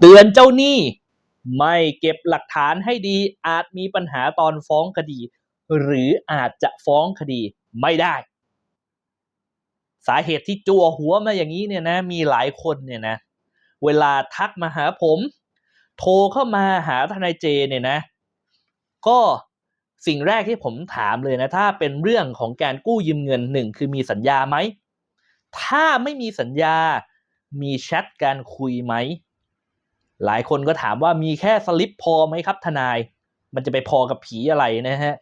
เตือนเจ้าหนี้ ไม่เก็บหลักฐานให้ดี อาจมีปัญหาตอนฟ้องคดี หรืออาจจะฟ้องคดีไม่ได้ สาเหตุที่จั่วหัวมาอย่างนี้เนี่ยนะ มีหลายคนเนี่ยนะ เวลาทักมาหาผม โทรเข้ามาหาทนายเจเนี่ยนะ ก็สิ่งแรกที่ผมถามเลยนะ ถ้าเป็นเรื่องของการกู้ยืมเงินหนึ่งคือมีสัญญาไหม ถ้าไม่มีสัญญามีแชทการคุยไหม หลายคนก็ถามว่ามีแค่สลิปพอไหมครับทนาย มันจะไปพอกับผีอะไรนะฮะ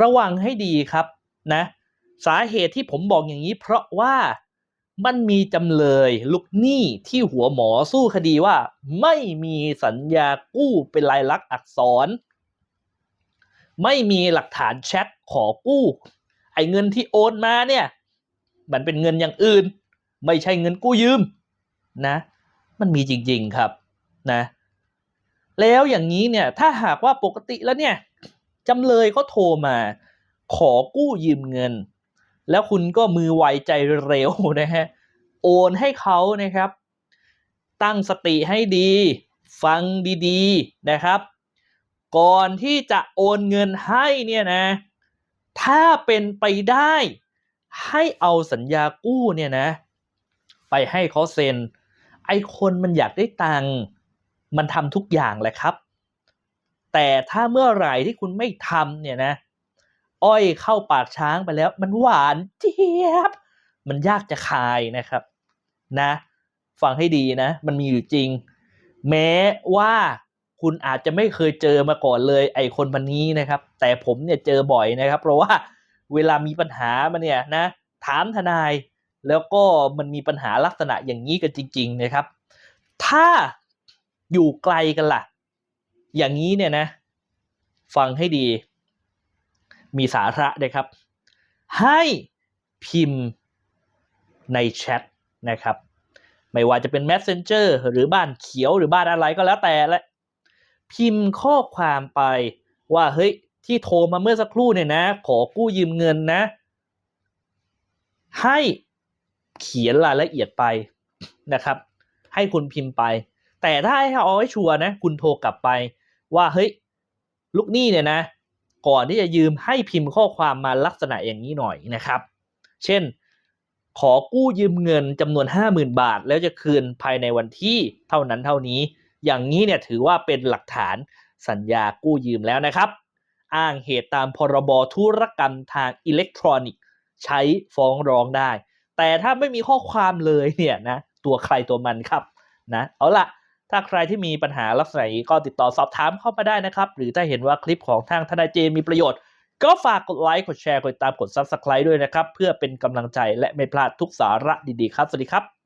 ระวังให้ดีครับนะ สาเหตุที่ผมบอกอย่างนี้ เพราะว่ามันมีจำเลยลูกหนี้ที่หัวหมอสู้คดีว่า ไม่มีสัญญากู้เป็นลายลักษณ์อักษร ไม่มีหลักฐานแชทขอกู้ ไอ้เงินที่โอนมาเนี่ย มันเป็นเงินอย่างอื่น ไม่ใช่เงินกู้ยืมนะ มันมีจริง ๆครับนะแล้วอย่างนี้เนี่ยถ้าหากว่าปกติแล้วเนี่ยจำเลยเขาโทรมา ขอกู้ยืมเงิน แล้วคุณก็มือไวใจเร็วนะฮะโอนให้เขานะครับ ตั้งสติให้ดี ฟังดีๆนะครับ ก่อนที่จะโอนเงินให้เนี่ยนะ ถ้าเป็นไปได้ให้เอาสัญญากู้เนี่ยนะ ไปให้เขาเซ็น ไอคนมันอยากได้ตังค์มันทำทุกอย่างแหละครับ แต่ถ้าเมื่อไหร่ที่คุณไม่ทำเนี่ยนะ อ้อยเข้าปากช้างไปแล้ว มันหวานเจี๊ยบ มันยากจะคายนะครับนะ ฟังให้ดีนะ มันมีอยู่จริง แม้ว่าคุณอาจจะไม่เคยเจอมาก่อนเลยไอคนมันนี้นะครับ แต่ผมเนี่ยเจอบ่อยนะครับ เพราะว่าเวลามีปัญหามาเนี่ยนะ ถามทนาย แล้วก็มันมีปัญหาลักษณะอย่างนี้กันจริง ๆ นะครับ ถ้าอยู่ไกลกันล่ะ อย่างนี้เนี่ยนะ ฟังให้ดี มีสาระนะครับ ให้พิมพ์ในแชทนะครับ ไม่ว่าจะเป็น Messenger หรือบ้านเขียวหรือบ้านอะไรก็แล้วแต่แหละพิมพ์ข้อความไปว่าเฮ้ยที่โทรมาเมื่อสักครู่เนี่ยนะ ขอกู้ยืมเงินนะ ให้ เขียนรายละเอียดไปนะครับ ให้คุณพิมพ์ไป แต่ถ้าให้เอาให้ชัวร์นะ คุณโทรกลับไปว่าเฮ้ยลูกหนี้เนี่ยนะ ก่อนที่จะยืมให้พิมพ์ข้อความมาลักษณะอย่างนี้หน่อยนะครับ เช่น ขอกู้ยืมเงินจำนวน 50,000 บาท แล้วจะคืนภายในวันที่เท่านั้นเท่านี้ อย่างนี้เนี่ยถือว่าเป็นหลักฐานสัญญากู้ยืมแล้วนะครับ อ้างเหตุตามพรบธุรกรรมทางอิเล็กทรอนิกส์ ใช้ฟ้องร้องได้ แต่ถ้าไม่มีข้อความเลยเนี่ยนะตัวใครตัวมันครับนะเอาละถ้าใครที่มีปัญหาลักษณะนี้ก็ติดต่อสอบถามเข้ามาได้นะครับ หรือถ้าเห็นว่าคลิปของทางทนายเจมีประโยชน์ ก็ฝากกดไลค์กดแชร์กดติดตามกด Subscribe ด้วยนะครับ เพื่อเป็นกำลังใจและไม่พลาดทุกสาระดีๆครับ สวัสดีครับ